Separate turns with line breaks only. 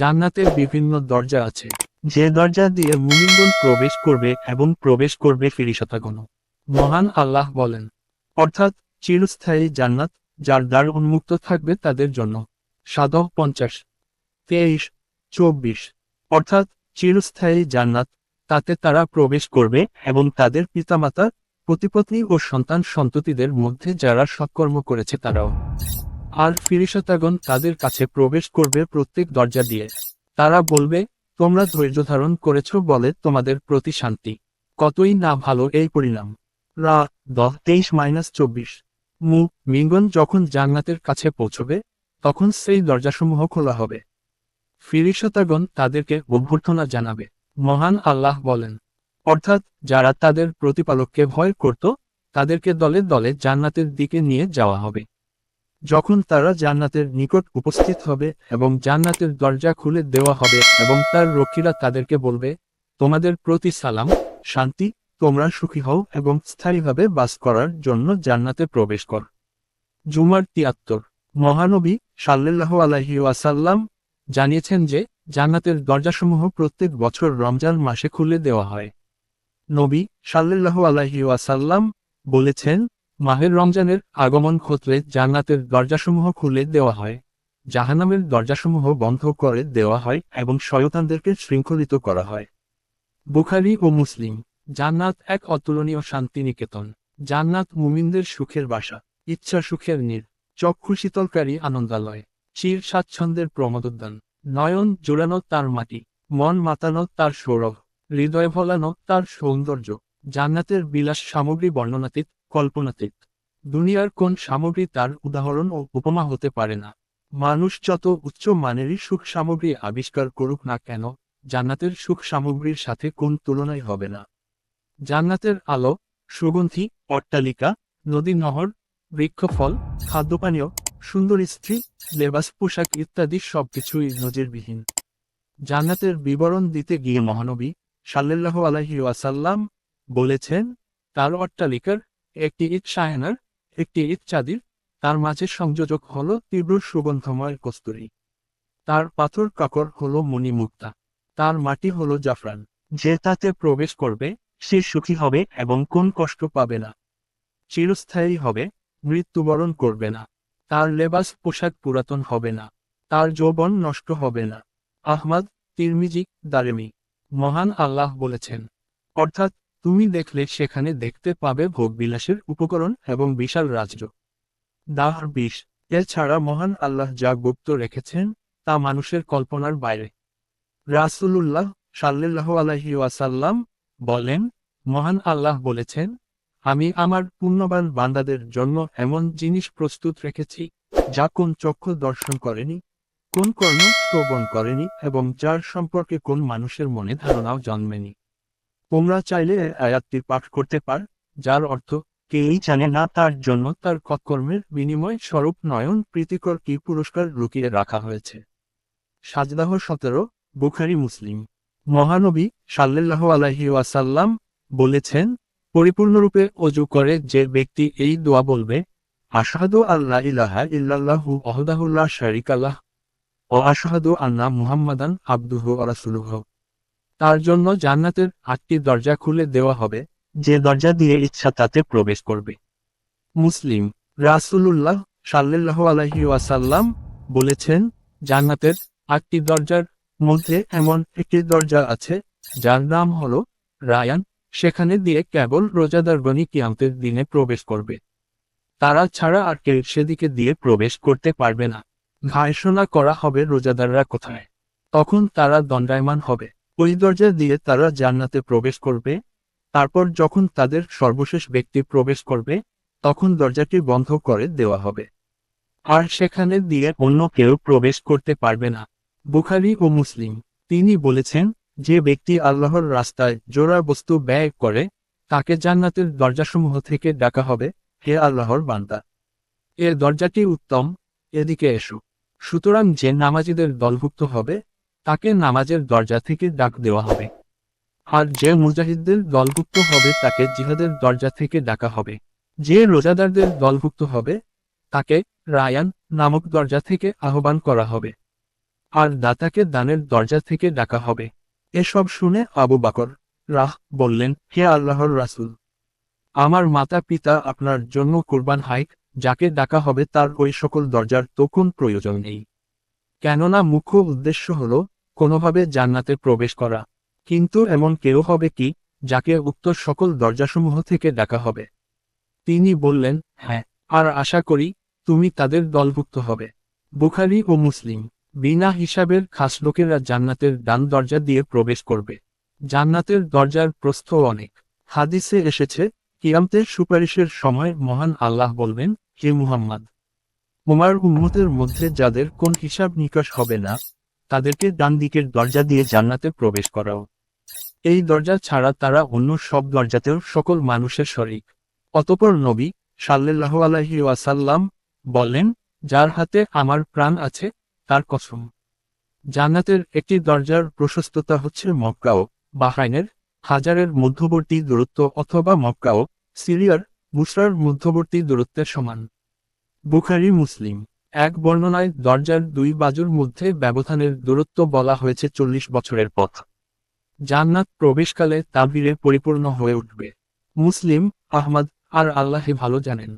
জান্নাতের বিভিন্ন দরজা আছে। যে দরজা দিয়ে মুমিনগণ প্রবেশ করবে এবং প্রবেশ করবে ফিরিশতাগণ মহান আল্লাহ বলেন, অর্থাৎ চিরস্থায়ী জান্নাত যার দ্বার উন্মুক্ত থাকবে তাদের জন্য। সাদহ পঞ্চাশ, তেইশ, চব্বিশ, অর্থাৎ চিরস্থায়ী জান্নাত তাতে তারা প্রবেশ করবে এবং তাদের পিতামাতা প্রতিপত্নী ও সন্তান সন্ততিদের মধ্যে যারা সৎকর্ম করেছে তারাও। আর ফিরিশতাগণ তাদের কাছে প্রবেশ করবে প্রত্যেক দরজা দিয়ে। তারা বলবে, তোমরা ধৈর্য ধারণ করেছ বলে তোমাদের প্রতি শান্তি। কতই না ভালো এই পরিণাম। রা দশ তেইশ মাইনাস চব্বিশ। মু মিঙ্গন যখন জান্নাতের কাছে পৌঁছবে, তখন সেই দরজাসমূহ খোলা হবে। ফিরিশতাগণ তাদেরকে অভ্যর্থনা জানাবে। মহান আল্লাহ বলেন, অর্থাৎ যারা তাদের প্রতিপালককে ভয় করত, তাদেরকে দলে দলে জান্নাতের দিকে নিয়ে যাওয়া হবে। যখন তারা জান্নাতের নিকট উপস্থিত হবে এবং জান্নাতের দরজা খুলে দেওয়া হবে এবং তার রক্ষীরা তাদেরকে বলবে, তোমাদের প্রতি সালাম, শান্তি, তোমরা সুখী হও এবং স্থায়ীভাবে বাস করার জন্য জান্নাতে প্রবেশ কর। জুমার তিয়াত্তর, মহানবী সাল্লাহ আলহি ওয়াসাল্লাম জানিয়েছেন যে, জান্নাতের দরজাসমূহ প্রত্যেক বছর রমজান মাসে খুলে দেওয়া হয়। নবী সাল্লাহ আলহি ওয়াসাল্লাম বলেছেন মাহের রমজানের আগমন ঘটলে জান্নাতের দরজাসমূহ খুলে দেওয়া হয়। জাহানামের দরজাসমূহ বন্ধ করে দেওয়া হয় এবং শয়তানদেরকে শৃঙ্খলিত করা হয়। বুখারি ও মুসলিম, জান্নাত এক অতুলনীয় শান্তিনিকেতন। জান্নাত মুমিনদের সুখের বাসা, ইচ্ছা সুখের নীর, চক্ষু শীতলকারী আনন্দালয় চির স্বাচ্ছন্দ্যের প্রমোদোদ্যান নয়ন জোড়ানো তার মাটি, মন মাতানো তার সৌরভ, হৃদয় ভোলানো তার সৌন্দর্য। জান্নাতের বিলাস সামগ্রী বর্ণনাতীত কল্পনাতীত। দুনিয়ার কোন সামগ্রী তার উদাহরণ ও উপমা হতে পারে না। মানুষ যত উচ্চ মানেরই সুখ সামগ্রী আবিষ্কার করুক না কেন, জান্নাতের সুখ সামগ্রীর সাথে কোন তুলনাই হবে না। জান্নাতের আলো, সুগন্ধি, অট্টালিকা, নদী নহর, বৃক্ষফল, খাদ্যপানীয়, সুন্দর স্ত্রী, লেবাস, পোশাক ইত্যাদি সবকিছুই নজিরবিহীন। জান্নাতের বিবরণ দিতে গিয়ে মহানবী সাল্লাল্লাহু আলাইহি ওয়াসাল্লাম বলেছেন, তার অট্টালিকার একটি ইট সায়নার একটি ইট চাঁদির, তার মাঝে সংযোজক হল তীব্র সুগন্ধময় কস্তুরী। তার পাথর কাকর হল মণিমুক্তা। তার মাটি হল জাফরান। যে তাতে প্রবেশ করবে, সে সুখী হবে এবং কোন কষ্ট পাবে না। চিরস্থায়ী হবে, মৃত্যুবরণ করবে না। তার লেবাস পোশাক পুরাতন হবে না। তার যৌবন নষ্ট হবে না। আহমদ তিরমিজি দারেমি। মহান আল্লাহ বলেছেন। অর্থাৎ তুমি দেখলে সেখানে দেখতে পাবে ভোগবিলাসের উপকরণ এবং বিশাল রাজ্য। দাহ বিষ। এছাড়া মহান আল্লাহ যা গুপ্ত রেখেছেন, তা মানুষের কল্পনার বাইরে। রাসুলুল্লাহ সাল্লাহ আলহি ওয়াসাল্লাম বলেন, মহান আল্লাহ বলেছেন, আমি আমার পুণ্যবান বান্দাদের জন্য এমন জিনিস প্রস্তুত রেখেছি, যা কোন চক্ষু দর্শন করেনি, কোন কর্ম শ্রবণ করেনি এবং যার সম্পর্কে কোন মানুষের মনে ধারণাও জন্মেনি। তোমরা চাইলে আয়াতটি পাঠ করতে পার, যার অর্থ, কেউই জানে না তার জন্য তার কর্মের বিনিময় স্বরূপ নয়ন প্রীতিকর কি পুরস্কার লুকিয়ে রাখা হয়েছে। সাজদাহ সতেরো, বুখারি মুসলিম। মহানবী সাল্লাহ আলহি ওয়াসাল্লাম বলেছেন, পরিপূর্ণরূপে অজু করে যে ব্যক্তি এই দোয়া বলবে, আশাহাদু আল্লাহ ইলাহা ইল্লাল্লাহু অহদাহুল্লাহ শারিকাল্লাহ ও আশাহাদু আন্না মুহাম্মাদান আব্দুহু রাসূলুহ তার জন্য জান্নাতের আটটি দরজা খুলে দেওয়া হবে। যে দরজা দিয়ে ইচ্ছা তাতে প্রবেশ করবে। মুসলিম রাসূলুল্লাহ সাল্লাল্লাহু আলাইহি ওয়াসাল্লাম বলেছেন জান্নাতের আটটি দরজার মধ্যে এমন একটি দরজা আছে যার নাম হলো রায়ান। সেখানে দিয়ে কেবল রোজাদারগণই কিয়ামতের দিনে প্রবেশ করবে। তারা ছাড়া আর কেউ সেদিকে দিয়ে প্রবেশ করতে পারবে না। ঘায়সনা করা হবে রোজাদাররা কোথায়। তখন তারা দণ্ডায়মান হবে। ওই দরজা দিয়ে তারা জান্নাতে প্রবেশ করবে। তারপর যখন তাদের সর্বশেষ ব্যক্তি প্রবেশ করবে, তখন দরজাটি বন্ধ করে দেওয়া হবে। আর সেখানে দিয়ে অন্য কেউ প্রবেশ করতে পারবে না। বুখারি ও মুসলিম, তিনি বলেছেন, যে ব্যক্তি আল্লাহর রাস্তায় জোড়া বস্তু ব্যয় করে, তাকে জান্নাতের দরজাসমূহ থেকে ডাকা হবে, হে আল্লাহর বান্দা। এর দরজাটি উত্তম, এদিকে এসো। সুতরাং যে নামাজিদের দলভুক্ত হবে তাকে নামাজের দরজা থেকে ডাক দেওয়া হবে। আর যে মুজাহিদদের দলভুক্ত হবে তাকে জিহাদের দরজা থেকে ডাকা হবে। যে রোজাদারদের দলভুক্ত হবে, তাকে রায়ান নামক দরজা থেকে আহ্বান করা হবে। আর দাতাকে দানের দরজা থেকে ডাকা হবে। এসব শুনে আবু বাকর রাহ বললেন, হে আল্লাহর রাসূল, আমার মাতা পিতা আপনার জন্য কোরবান হাইক যাকে ডাকা হবে তার ওই সকল দরজার তো কোন প্রয়োজন নেই। কেননা মুখ্য উদ্দেশ্য হল কোনোভাবে জান্নাতে প্রবেশ করা। কিন্তু এমন কেউ হবে কি, যাকে উক্ত সকল দরজাসমূহ থেকে ডাকা হবে? তিনি বললেন হ্যাঁ আর আশা করি, তুমি তাদের দলভুক্ত হবে। বুখারি ও মুসলিম, বিনা হিসাবের খাস লোকেরা জান্নাতের ডান দরজা দিয়ে প্রবেশ করবে। জান্নাতের দরজার প্রস্থ অনেক। হাদিসে এসেছে, কিয়ামতের সুপারিশের সময় মহান আল্লাহ বলবেন, হে মুহাম্মদ, তোমার উম্মতের মধ্যে যাদের কোন হিসাব নিকাশ হবে না তাদেরকে ডান দিকের দরজা দিয়ে জান্নাতে প্রবেশ করাও। এই দরজা ছাড়া তারা অন্য সব দরজাতেও সকল মানুষের শরিক। অতপর নবী সাল্লাহ আলাহি ওয়াসাল্লাম বলেন, যার হাতে আমার প্রাণ আছে, তার কসম। জান্নাতের একটি দরজার প্রশস্ততা হচ্ছে মক্কাও বাহাইনের হাজারের মধ্যবর্তী দূরত্ব অথবা মক্কাও, সিরিয়ার, বুসরার মধ্যবর্তী দূরত্বের সমান। বুখারি, মুসলিম। এক বর্ণনায় দরজার দুই বাজুর মধ্যে ব্যবধানের দূরত্ব বলা হয়েছে চল্লিশ বছরের পথ। জান্নাত প্রবেশকালে তাবিরে পরিপূর্ণ হয়ে উঠবে। মুসলিম, আহমদ আর আল্লাহে ভালো জানেন।